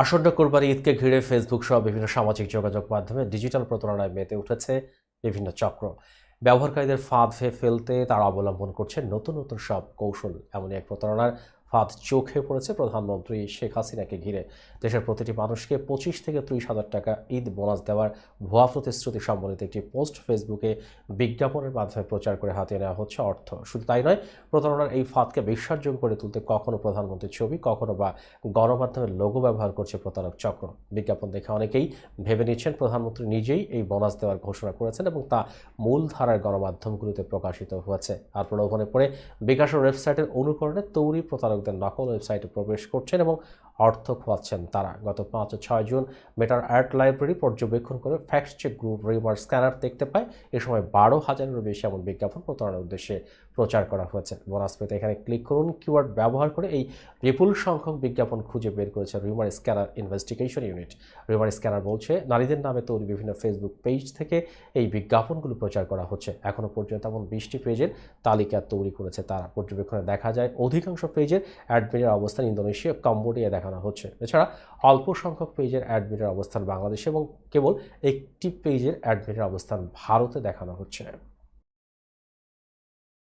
আসন্ন কোরবানি ঈদকে ঘিরে ফেসবুক সহ বিভিন্ন সামাজিক যোগাযোগ মাধ্যমে ডিজিটাল প্রতারণায় মেতে উঠেছে বিভিন্ন চক্র। ব্যবহারকারীদের ফাঁদ ফে ফেলতে তারা অবলম্বন করছে নতুন নতুন সব কৌশল। এমন এক প্রতারণার ফাঁদ চোখে পড়েছে প্রধানমন্ত্রী শেখ হাসিনাকে ঘিরে। দেশের প্রতিটি মানুষকে পঁচিশ থেকে ত্রিশ হাজার টাকা ঈদ বোনাস দেওয়ার ভুয়া প্রতিশ্রুতি সম্বলিত একটি পোস্ট ফেসবুকে বিজ্ঞাপনের মাধ্যমে প্রচার করে হাতিয়ে নেওয়া হচ্ছে অর্থ। শুধু তাই নয়, প্রতারণার এই ফাঁদকে বিশ্বাসযোগ্য করে তুলতে কখনো প্রধানমন্ত্রীর ছবি, কখনো বা গণমাধ্যমের লোগো ব্যবহার করছে প্রতারক চক্র। বিজ্ঞাপন দেখে অনেকেই ভেবে নিচ্ছেন, প্রধানমন্ত্রী নিজেই এই বোনাস দেওয়ার ঘোষণা করেছেন এবং তা মূল ধারার গণমাধ্যমগুলোতে প্রকাশিত হয়েছে। আর প্রলোভনে পড়ে, বিকাশের ওয়েবসাইটের অনুকরণে তৈরি প্রতারকদের নকল ওয়েবসাইটে প্রবেশ করছেন এবং অর্থ খোয়াচ্ছেন তারা। গত পাঁচ ও ছয় জুন মেটার আর্ট লাইব্রেরি পর্যবেক্ষণ করে fact check group rumour scanner দেখতে পায়, এ সময় বারো হাজারেরও বেশি এমন বিজ্ঞাপন প্রতারণার উদ্দেশ্যে প্রচার করা হয়েছে। বোনাস পেতে এখানে ক্লিক করুন, কিওয়ার্ড ব্যবহার করে এই বিপুল সংখ্যক বিজ্ঞাপন খুঁজে বের করেছে rumour scanner investigation unit. Rumour scanner বলছে, নারীদের নামে তৈরি বিভিন্ন ফেসবুক পেজ থেকে এই বিজ্ঞাপনগুলো প্রচার করা হচ্ছে। এখনও পর্যন্ত এমন বিশটি পেজের তালিকা তৈরি করেছে তারা। পর্যবেক্ষণে দেখা যায়, অধিকাংশ পেজের অ্যাডমিনের অবস্থান ইন্দোনেশিয়া কম্বোডিয়া দেখানো হচ্ছে। এছাড়া অল্প সংখ্যক পেজের অ্যাডমিনের অবস্থান বাংলাদেশে এবং কেবল একটি পেজের অ্যাডমিনের অবস্থান ভারতে দেখানো হচ্ছে।